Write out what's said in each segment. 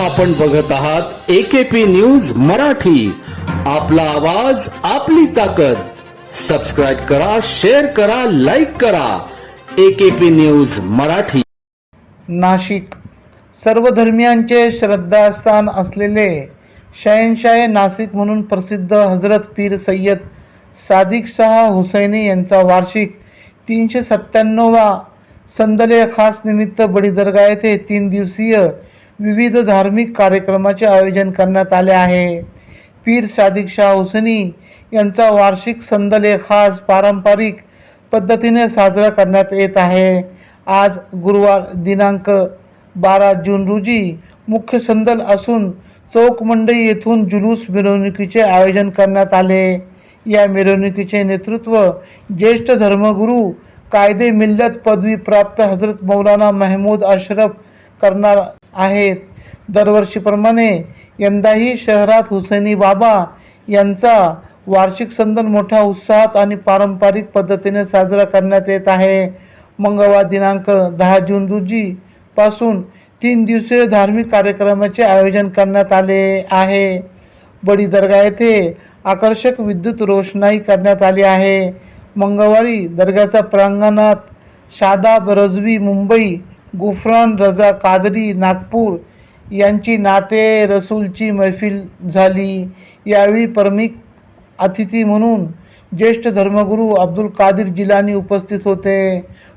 आपण बघत आहात एकेपी न्यूज मराठी. आपला आवाज आपली ताकद. सबस्क्राईब करा शेअर करा लाईक करा. AKP news Marathi. नाशिक. सर्व धर्मियांचे श्रद्धास्थान असलेले शहनशाह नाशिक म्हणून प्रसिद्ध हजरत पीर सय्यद सादिक शाह हुसैनी यांचा वार्षिक तीनशे सत्त्याण्णववा संदले खास निमित्त बडी दर्गा येथे तीन दिवसीय विविध धार्मिक कार्यक्रमाचे आयोजन करण्यात आले आहे. पीर सादिक शाह हुसनी यांचा वार्षिक संदले खास पारंपरिक पद्धतीने साजरा करण्यात येत आहे. आज गुरुवार दिनांक बारा जून रोजी मुख्य संदल असून चौक मंडई येथून जुलूस मिरवणुकीचे आयोजन करण्यात आले. या मिरवणुकीचे नेतृत्व ज्येष्ठ धर्मगुरू कायदे मिल्लत पदवी प्राप्त हजरत मौलाना महमूद अशरफ करणार आहेत. दरवर्षीप्रमाणे यंदाही शहरात हुसैनी बाबा यांचा वार्षिक संदन मोठ्या उत्साहात आणि पारंपरिक पद्धतीने साजरा करण्यात येत आहे. मंगळवार दिनांक दहा जून रोजी पासून तीन दिवसीय धार्मिक कार्यक्रमाचे आयोजन करण्यात आले आहे. बडी दर्गा येथे आकर्षक विद्युत रोषणाई करण्यात आली आहे. मंगळवारी दर्ग्याच्या प्रांगणात शादाब रजवी मुंबई गुफरान रजा कादरी नागपूर यांची नाते रसूलची मैफिल झाली. यावेळी प्रमुख अतिथी म्हणून ज्येष्ठ धर्मगुरू अब्दुल कादिर जिलानी उपस्थित होते.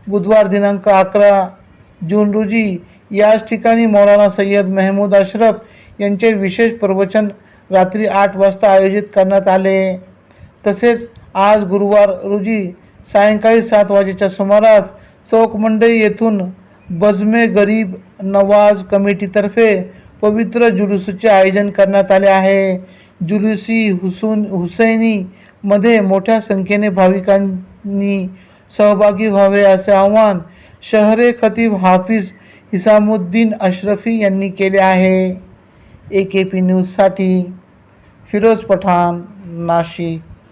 बुधवार दिनांक अकरा जून रोजी याच ठिकाणी मौलाना सय्यद मेहमूद अशरफ यांचे विशेष प्रवचन रात्री आठ वाजता आयोजित करण्यात आले. तसेच आज गुरुवार रोजी सायंकाळी सात वाजेच्या सुमारास चौक मंडई येथून बजमे गरीब नवाज कमिटीतर्फे पवित्र जुलूसचे आयोजन करण्यात आले आहे. जुलूसी हुसून हुसैनीमध्ये मोठ्या संख्येने भाविकांनी सहभागी व्हावे असे आवाहन शहरे खतीब हाफिज हिसामुद्दीन अशरफी यांनी केले आहे. ए के पी न्यूजसाठी फिरोज पठाण नाशिक.